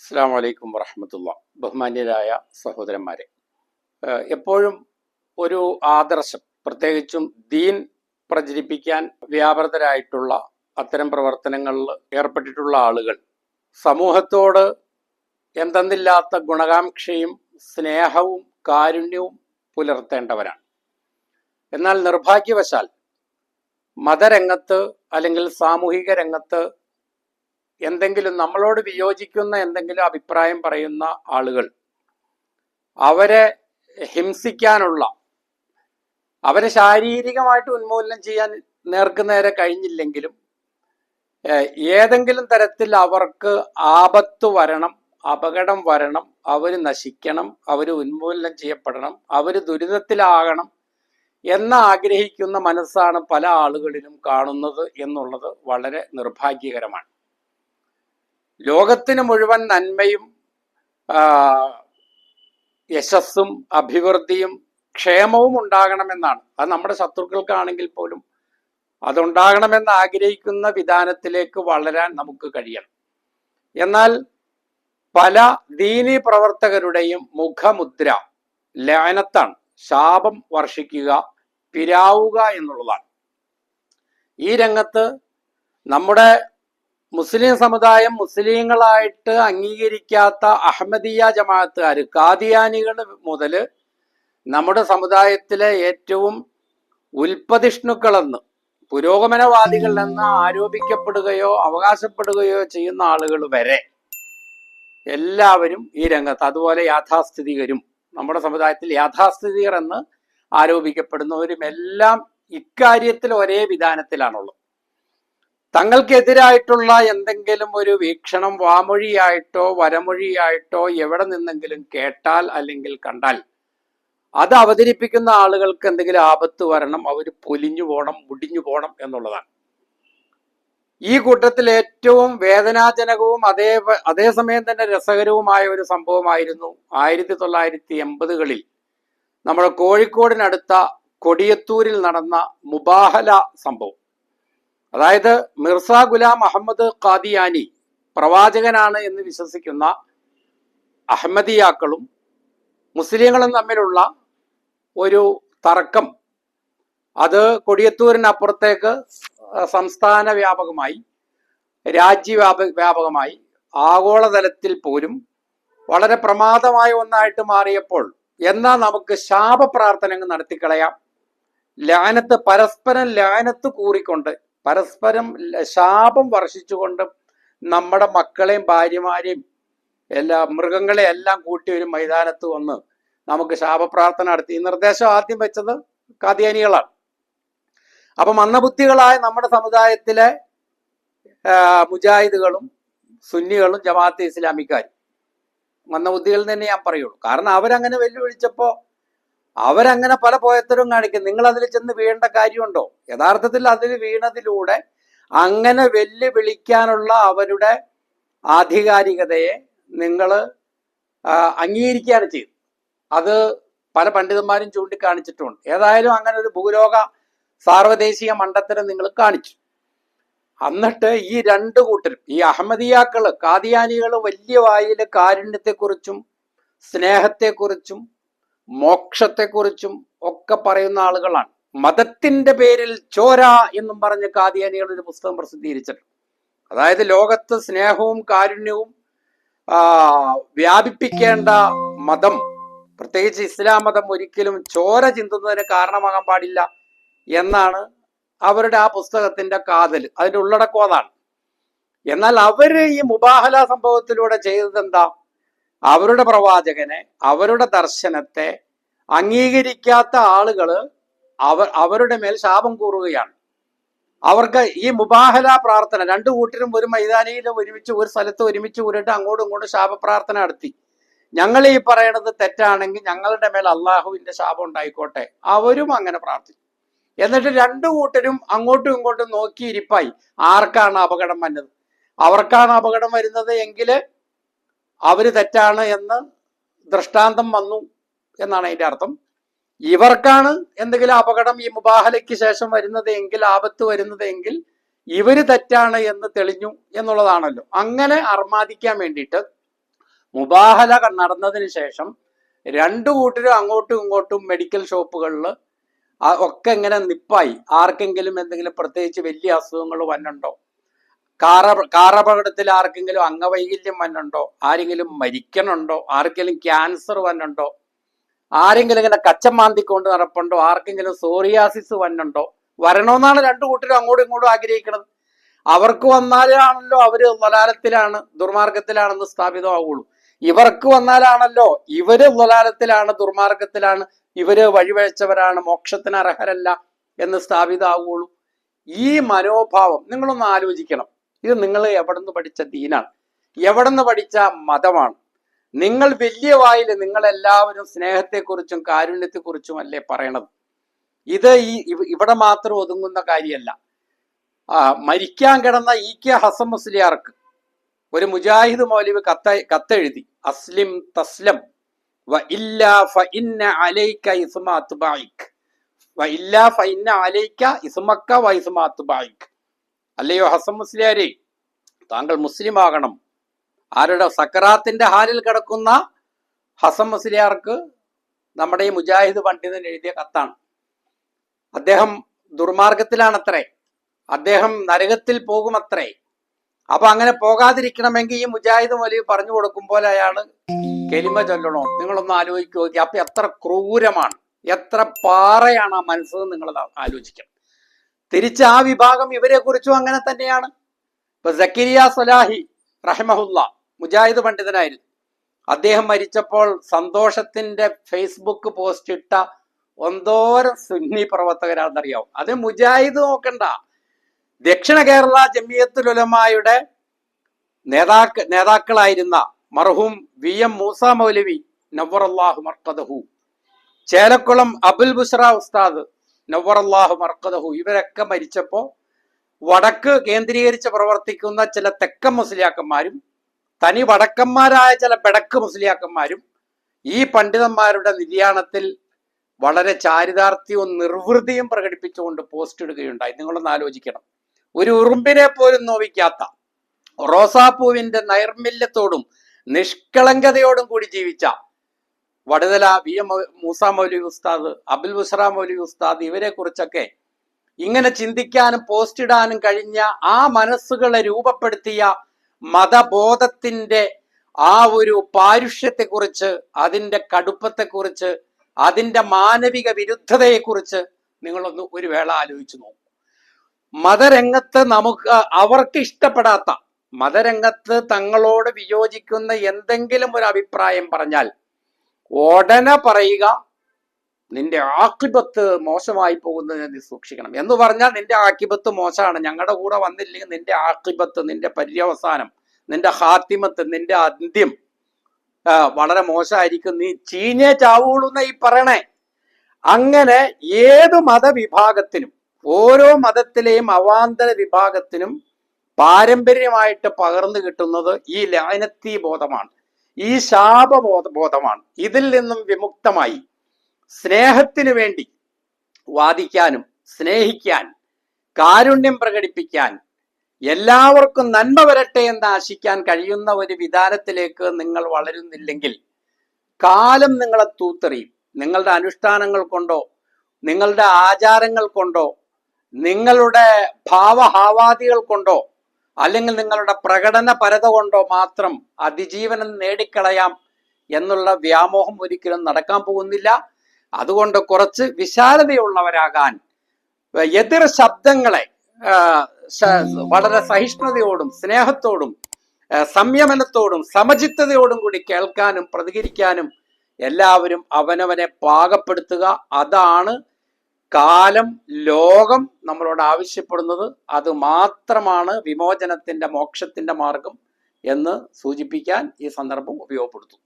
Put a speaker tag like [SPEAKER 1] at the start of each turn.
[SPEAKER 1] അസ്സാം വലൈക്കും വറഹമത്തുള്ള. ബഹുമാന്യരായ സഹോദരന്മാരെ എപ്പോഴും ഒരു ആദർശം പ്രത്യേകിച്ചും ദീൻ പ്രചരിപ്പിക്കാൻ വ്യാപൃതരായിട്ടുള്ള അത്തരം പ്രവർത്തനങ്ങളിൽ ഏർപ്പെട്ടിട്ടുള്ള ആളുകൾ സമൂഹത്തോട് എന്തെന്നില്ലാത്ത ഗുണകാംക്ഷയും സ്നേഹവും കാരുണ്യവും പുലർത്തേണ്ടവരാണ്. എന്നാൽ നിർഭാഗ്യവശാൽ മതരംഗത്ത് അല്ലെങ്കിൽ സാമൂഹിക രംഗത്ത് എന്തെങ്കിലും നമ്മളോട് വിയോജിക്കുന്ന എന്തെങ്കിലും അഭിപ്രായം പറയുന്ന ആളുകൾ അവരെ ഹിംസിക്കാനുള്ള അവരെ ശാരീരികമായിട്ട് ഉന്മൂലനം ചെയ്യാൻ നേർക്കുനേരെ കഴിഞ്ഞില്ലെങ്കിലും ഏതെങ്കിലും തരത്തിൽ അവർക്ക് ആപത്ത് വരണം അപകടം വരണം അവർ നശിക്കണം അവർ ഉന്മൂലനം ചെയ്യപ്പെടണം അവർ ദുരിതത്തിലാകണം എന്ന് ആഗ്രഹിക്കുന്ന മനസ്സാണ് പല ആളുകളിലും കാണുന്നത് എന്നുള്ളത് വളരെ നിർഭാഗ്യകരമാണ്. ലോകത്തിന് മുഴുവൻ നന്മയും യശസ്സും അഭിവൃദ്ധിയും ക്ഷേമവും ഉണ്ടാകണമെന്നാണ്. അത് നമ്മുടെ ശത്രുക്കൾക്കാണെങ്കിൽ പോലും അതുണ്ടാകണമെന്ന് ആഗ്രഹിക്കുന്ന വിധാനത്തിലേക്ക് വളരാൻ നമുക്ക് കഴിയണം. എന്നാൽ പല ദീനി പ്രവർത്തകരുടെയും മുഖമുദ്ര ലയനത്താണ് ശാപം വർഷിക്കുക പിരാവുക എന്നുള്ളതാണ്. ഈ രംഗത്ത് നമ്മുടെ മുസ്ലിം സമുദായം മുസ്ലിങ്ങളായിട്ട് അംഗീകരിക്കാത്ത അഹമ്മദിയ ജമാഅത്തുകാർ കാദിയാനികൾ മുതൽ നമ്മുടെ സമുദായത്തിലെ ഏറ്റവും ഉൽപ്പതിഷ്ണുക്കളെന്ന് പുരോഗമനവാദികൾ എന്ന് ആരോപിക്കപ്പെടുകയോ അവകാശപ്പെടുകയോ ചെയ്യുന്ന ആളുകൾ വരെ എല്ലാവരും ഈ രംഗത്ത് അതുപോലെ യാഥാസ്ഥിതികരും നമ്മുടെ സമുദായത്തിൽ യാഥാസ്ഥിതികർ എന്ന് ആരോപിക്കപ്പെടുന്നവരും എല്ലാം ഇക്കാര്യത്തിൽ ഒരേ വിധാനത്തിലാണുള്ളത്. തങ്ങൾക്കെതിരായിട്ടുള്ള എന്തെങ്കിലും ഒരു വീക്ഷണം വാമൊഴിയായിട്ടോ വരമൊഴിയായിട്ടോ എവിടെ നിന്നെങ്കിലും കേട്ടാൽ അല്ലെങ്കിൽ കണ്ടാൽ അത് അവതരിപ്പിക്കുന്ന ആളുകൾക്ക് എന്തെങ്കിലും ആപത്ത് വരണം അവർ പൊലിഞ്ഞു പോകണം മുടിഞ്ഞു പോകണം എന്നുള്ളതാണ്. ഈ കൂട്ടത്തിൽ ഏറ്റവും വേദനാജനകവും അതേ അതേസമയം തന്നെ രസകരവുമായ ഒരു സംഭവമായിരുന്നു ആയിരത്തി തൊള്ളായിരത്തി എൺപതുകളിൽ നമ്മുടെ കോഴിക്കോടിനടുത്ത കൊടിയത്തൂരിൽ നടന്ന മുബാഹല സംഭവം. അതായത് മിർസ ഗുലാം അഹമ്മദ് ഖാദിയാനി പ്രവാചകനാണ് എന്ന് വിശ്വസിക്കുന്ന അഹമ്മദിയാക്കളും മുസ്ലിങ്ങളും തമ്മിലുള്ള ഒരു തർക്കം. അത് കൊടിയത്തൂരിനപ്പുറത്തേക്ക് സംസ്ഥാന വ്യാപകമായി രാജ്യവ്യാപ വ്യാപകമായി ആഗോളതലത്തിൽ പോലും വളരെ പ്രമാദമായ ഒന്നായിട്ട് മാറിയപ്പോൾ എന്നാ നമുക്ക് ശാപ പ്രാർത്ഥനകൾ നടത്തിക്കളയാം? ലാനത്ത് പരസ്പരം ലാനത്ത് കൂറിക്കൊണ്ട് പരസ്പരം ശാപം വർഷിച്ചുകൊണ്ട് നമ്മുടെ മക്കളെയും ഭാര്യമാരെയും എല്ലാ മൃഗങ്ങളെ എല്ലാം കൂട്ടി ഒരു മൈതാനത്ത് വന്ന് നമുക്ക് ശാപപ്രാർത്ഥന നടത്തി. ഈ നിർദ്ദേശം ആദ്യം വെച്ചത് കാതിയാനികളാണ് അപ്പം മന്ദബുദ്ധികളായ നമ്മുടെ സമുദായത്തിലെ മുജാഹിദുകളും സുന്നികളും ജമാഅത്തെ ഇസ്ലാമിക്കാരും. മന്ദബുദ്ധികൾ തന്നെ ഞാൻ പറയുള്ളൂ. കാരണം അവരങ്ങനെ വെല്ലുവിളിച്ചപ്പോ അവരങ്ങനെ പല പോയത്തരും കാണിക്കും. നിങ്ങൾ അതിൽ ചെന്ന് വീഴേണ്ട കാര്യമുണ്ടോ? യഥാർത്ഥത്തിൽ അതിൽ വീണതിലൂടെ അങ്ങനെ വെല്ലുവിളിക്കാനുള്ള അവരുടെ ആധികാരികതയെ നിങ്ങൾ അംഗീകരിക്കുകയാണ് ചെയ്തു അത് പല പണ്ഡിതന്മാരും ചൂണ്ടിക്കാണിച്ചിട്ടുണ്ട്. ഏതായാലും അങ്ങനെ ഒരു ഭൂലോക സാർവദേശീയ മണ്ഡത്തിനെ നിങ്ങൾ കാണിച്ചു. എന്നിട്ട് ഈ രണ്ട് കൂട്ടരും ഈ അഹമ്മദിയാക്കൾ കാദിയാനികൾ വലിയ വായിൽ കാരുണ്യത്തെക്കുറിച്ചും സ്നേഹത്തെക്കുറിച്ചും മോക്ഷത്തെക്കുറിച്ചും ഒക്കെ പറയുന്ന ആളുകളാണ്. മതത്തിന്റെ പേരിൽ ചോര എന്നും പറഞ്ഞ് കാദിയാനികൾ ഒരു പുസ്തകം പ്രസിദ്ധീകരിച്ചിട്ടുണ്ട്. അതായത് ലോകത്ത് സ്നേഹവും കാരുണ്യവും വ്യാപിപ്പിക്കേണ്ട മതം പ്രത്യേകിച്ച് ഇസ്ലാം മതം ഒരിക്കലും ചോര ചിന്തുന്നതിന് കാരണമാകാൻ പാടില്ല എന്നാണ് അവരുടെ ആ പുസ്തകത്തിന്റെ കാതൽ അതിന്റെ ഉള്ളടക്കം അതാണ്. എന്നാൽ അവർ ഈ മുബാഹല സംഭവത്തിലൂടെ ചെയ്തത് എന്താ? അവരുടെ പ്രവാചകനെ അവരുടെ ദർശനത്തെ അംഗീകരിക്കാത്ത ആളുകൾ അവർ അവരുടെ മേൽ ശാപം കൂറുകയാണ്. അവർക്ക് ഈ മുബാഹല പ്രാർത്ഥന രണ്ടു കൂട്ടരും ഒരു മൈതാനിയിൽ ഒരുമിച്ച് ഒരു സ്ഥലത്ത് ഒരുമിച്ച് കൂടിയിട്ട് അങ്ങോട്ടും ഇങ്ങോട്ടും ശാപപ്രാർത്ഥന നടത്തി. ഞങ്ങൾ ഈ പറയണത് തെറ്റാണെങ്കിൽ ഞങ്ങളുടെ മേൽ അള്ളാഹുവിന്റെ ശാപം ഉണ്ടായിക്കോട്ടെ. അവരും അങ്ങനെ പ്രാർത്ഥിച്ചു. എന്നിട്ട് രണ്ടു കൂട്ടരും അങ്ങോട്ടും ഇങ്ങോട്ടും നോക്കിയിരിപ്പായി ആർക്കാണ് അപകടം വന്നത്? അവർക്കാണ് അപകടം വരുന്നത് എങ്കിൽ അവർ തെറ്റാണ് എന്ന് ദൃഷ്ടാന്തം വന്നു. എന്നാണ് അതിന്റെ അർത്ഥം. ഇവർക്കാണ് എന്തെങ്കിലും അപകടം ഈ മുബാഹലയ്ക്ക് ശേഷം വരുന്നത് എങ്കിൽ ആപത്ത് വരുന്നത് എങ്കിൽ ഇവർ തെറ്റാണ് എന്ന് തെളിഞ്ഞു എന്നുള്ളതാണല്ലോ. അങ്ങനെ അർമാദിക്കാൻ വേണ്ടിയിട്ട് മുബാഹല നടന്നതിന് ശേഷം രണ്ടു കൂട്ടരും അങ്ങോട്ടും ഇങ്ങോട്ടും മെഡിക്കൽ ഷോപ്പുകളിൽ ഒക്കെ ഇങ്ങനെ നിപ്പായി. ആർക്കെങ്കിലും എന്തെങ്കിലും പ്രത്യേകിച്ച് വലിയ അസുഖങ്ങൾ വന്നുണ്ടോ കാറ കാറപകടത്തിൽ ആർക്കെങ്കിലും അംഗവൈകല്യം വന്നുണ്ടോ ആരെങ്കിലും മരിക്കണുണ്ടോ? ആർക്കെങ്കിലും ക്യാൻസർ വന്നുണ്ടോ ആരെങ്കിലും ഇങ്ങനെ കച്ചം മാന്തിക്കൊണ്ട് നടപ്പുണ്ടോ? ആർക്കെങ്കിലും സോറിയാസിസ് വന്നുണ്ടോ? വരണമെന്നാണ് രണ്ടു കൂട്ടരും അങ്ങോട്ടും ഇങ്ങോട്ടും ആഗ്രഹിക്കുന്നത് അവർക്ക് വന്നാലാണല്ലോ അവർ വലാലത്തിലാണ് ദുർമാർഗത്തിലാണെന്ന് സ്ഥാപിതമാവുള്ളൂ. ഇവർക്ക് വന്നാലാണല്ലോ ഇവർ വലാലത്തിലാണ് ദുർമാർഗത്തിലാണ് ഇവർ വഴിവഴിച്ചവരാണ് മോക്ഷത്തിന് അർഹരല്ല എന്ന് സ്ഥാപിതമാവുള്ളൂ. ഈ മനോഭാവം നിങ്ങളൊന്ന് ആലോചിക്കണം. ഇത് നിങ്ങൾ എവിടെ നിന്ന് പഠിച്ച ദീനാണ്. എവിടെ നിന്ന് പഠിച്ച മതമാണ്. നിങ്ങൾ വലിയ വായിൽ നിങ്ങൾ എല്ലാവരും സ്നേഹത്തെക്കുറിച്ചും കാരുണ്യത്തെക്കുറിച്ചും അല്ലേ പറയണത്? ഇത് ഈ ഇവിടെ മാത്രം ഒതുങ്ങുന്ന കാര്യമല്ല. മരിക്കാൻ കിടന്ന ഇ കെ ഹസൻ മുസ്ലിയാർക്ക് ഒരു മുജാഹിദ് മൗലവി കത്ത കത്തെഴുതി അസ്ലിം തസ്ലം വ ഇല്ല ഫ ഇന്ന അലൈക ഇസ്മ വ ഇല്ല ഫ ഇന്ന അലൈക ഇസ്മക്ക വ ഇസ്മ അത്ബായിക് അല്ലയോ ഹസൻ മുസ്ലിയാരെ? താങ്കൾ മുസ്ലിം ആകണം ആരുടെ? സക്കറാത്തിന്റെ ഹാലിൽ കിടക്കുന്ന ഹസൻ മുസ്ലിയാർക്ക് നമ്മുടെ ഈ മുജാഹിദ് പണ്ഡിതൻ എഴുതിയ കത്താണ്. അദ്ദേഹം ദുർമാർഗത്തിലാണത്രേ. അദ്ദേഹം നരകത്തിൽ പോകുമത്രേ. അപ്പൊ അങ്ങനെ പോകാതിരിക്കണമെങ്കിൽ ഈ മുജാഹിദ് മൊലി പറഞ്ഞു കൊടുക്കുമ്പോൾ അയാൾ കെലിമ ചൊല്ലണോ? നിങ്ങളൊന്ന് ആലോചിച്ച് നോക്കി അപ്പൊ എത്ര ക്രൂരമാണ് എത്ര പാറയാണ് ആ മനസ്സ് നിങ്ങൾ ആലോചിക്കണം തിരിച്ച് ആ വിഭാഗം ഇവരെ കുറിച്ചും അങ്ങനെ തന്നെയാണ്. ഇപ്പൊ സക്കിരിയ സലാഹി റഹ്മഹുല്ല മുജാഹിദ് പണ്ഡിതനായിരുന്നു. അദ്ദേഹം മരിച്ചപ്പോൾ സന്തോഷത്തിന്റെ ഫേസ്ബുക്ക് പോസ്റ്റ് ഇട്ട ഒന്തോരം സുന്നി പ്രവർത്തകരാണെന്നറിയാവും? അത് മുജാഹിദ് നോക്കണ്ട. ദക്ഷിണ കേരള ജമിയത്തുൽ ഉലമായുടെ നേതാക്ക നേതാക്കളായിരുന്ന മർഹൂം വി എം മൂസ മൗലവി നവറല്ലാഹു മർക്കദഹു. ചേലക്കുളം അബുൽ ബുസ്ര ഉസ്താദ് നവറല്ലാഹു മർക്കദഹു. ഇവരൊക്കെ മരിച്ചപ്പോ വടക്ക് കേന്ദ്രീകരിച്ച് പ്രവർത്തിക്കുന്ന ചില തെക്കൻ മുസ്ലിയാക്കന്മാരും തനി വടക്കന്മാരായ ചില പെടക്ക് മുസ്ലിയാക്കന്മാരും ഈ പണ്ഡിതന്മാരുടെ നിര്യാണത്തിൽ വളരെ ചാരിതാർത്ഥ്യവും നിർവൃതിയും പ്രകടിപ്പിച്ചുകൊണ്ട് പോസ്റ്റ് ഇടുകയുണ്ടായി. നിങ്ങളൊന്ന് ആലോചിക്കണം. ഒരു ഉറുമ്പിനെ പോലും നോവിക്കാത്ത റോസാപ്പൂവിന്റെ നൈർമല്യത്തോടും നിഷ്കളങ്കതയോടും കൂടി ജീവിച്ച വടുതല വി എം മൂസ മൗലി ഉസ്താദ് അബുൽ ബുസ്ര മൗലി ഉസ്താദ് ഇവരെ കുറിച്ചൊക്കെ ഇങ്ങനെ ചിന്തിക്കാനും പോസ്റ്റ് ഇടാനും കഴിഞ്ഞ ആ മനസ്സുകളെ രൂപപ്പെടുത്തിയ മതബോധത്തിന്റെ ആ ഒരു പാരുഷ്യത്തെക്കുറിച്ച് അതിന്റെ കടുപ്പത്തെക്കുറിച്ച് അതിന്റെ മാനവിക വിരുദ്ധതയെക്കുറിച്ച് നിങ്ങളൊന്ന് ഒരു വേള ആലോചിച്ചു നോക്കൂ. മതരംഗത്ത് നമുക്ക് അവർക്ക് ഇഷ്ടപ്പെടാത്ത മതരംഗത്ത് തങ്ങളോട് വിയോജിക്കുന്ന എന്തെങ്കിലും ഒരു അഭിപ്രായം പറഞ്ഞാൽ ഉടനെ പറയുക നിന്റെ ആക്കിബത്ത് മോശമായി പോകുന്നത് നീ സൂക്ഷിക്കണം എന്ന് പറഞ്ഞാൽ നിന്റെ ആക്കിബത്ത് മോശമാണ്. ഞങ്ങളുടെ കൂടെ വന്നില്ലെങ്കിൽ നിന്റെ ആക്കിബത്ത് നിന്റെ പര്യവസാനം നിന്റെ ഹാത്തിമത്ത് നിന്റെ അന്ത്യം വളരെ മോശമായിരിക്കും. നീ ചീഞ്ഞേ ചാവുള്ളൂ എന്ന് ഈ പറയണേ. അങ്ങനെ ഏത് മതവിഭാഗത്തിനും ഓരോ മതത്തിലെയും അവാന്തര വിഭാഗത്തിനും പാരമ്പര്യമായിട്ട് പകർന്നു കിട്ടുന്നത് ഈ ലാനത്തി ബോധമാണ് ഈ ശാപബോധ ബോധമാണ്. ഇതിൽ നിന്നും വിമുക്തമായി സ്നേഹത്തിനു വേണ്ടി വാദിക്കാനും സ്നേഹിക്കാൻ കാരുണ്യം പ്രകടിപ്പിക്കാൻ എല്ലാവർക്കും നന്മ വരട്ടെ എന്ന് ആശിക്കാൻ കഴിയുന്ന ഒരു വിധാനത്തിലേക്ക് നിങ്ങൾ വളരുന്നില്ലെങ്കിൽ കാലം നിങ്ങളെ തൂത്തെറിയും. നിങ്ങളുടെ അനുഷ്ഠാനങ്ങൾ കൊണ്ടോ നിങ്ങളുടെ ആചാരങ്ങൾ കൊണ്ടോ നിങ്ങളുടെ ഭാവഹാവാദികൾ കൊണ്ടോ അല്ലെങ്കിൽ നിങ്ങളുടെ പ്രകടന പരത കൊണ്ടോ മാത്രം അതിജീവനം നേടിക്കളയാം എന്നുള്ള വ്യാമോഹം ഒരിക്കലും നടക്കാൻ പോകുന്നില്ല. അതുകൊണ്ട് കുറച്ച് വിശാലതയുള്ളവരാകാൻ എതിർ ശബ്ദങ്ങളെ വളരെ സഹിഷ്ണുതയോടും സ്നേഹത്തോടും സംയമനത്തോടും സമചിത്തതയോടും കൂടി കേൾക്കാനും പ്രതികരിക്കാനും എല്ലാവരും അവനവനെ പാകപ്പെടുത്തുക. അതാണ് കാലം ലോകം നമ്മളോട് ആവശ്യപ്പെടുന്നത്. അത് മാത്രമാണ് വിമോചനത്തിന്റെ മോക്ഷത്തിന്റെ മാർഗം എന്ന് സൂചിപ്പിക്കാൻ ഈ സന്ദർഭം ഉപയോഗപ്പെടുത്തും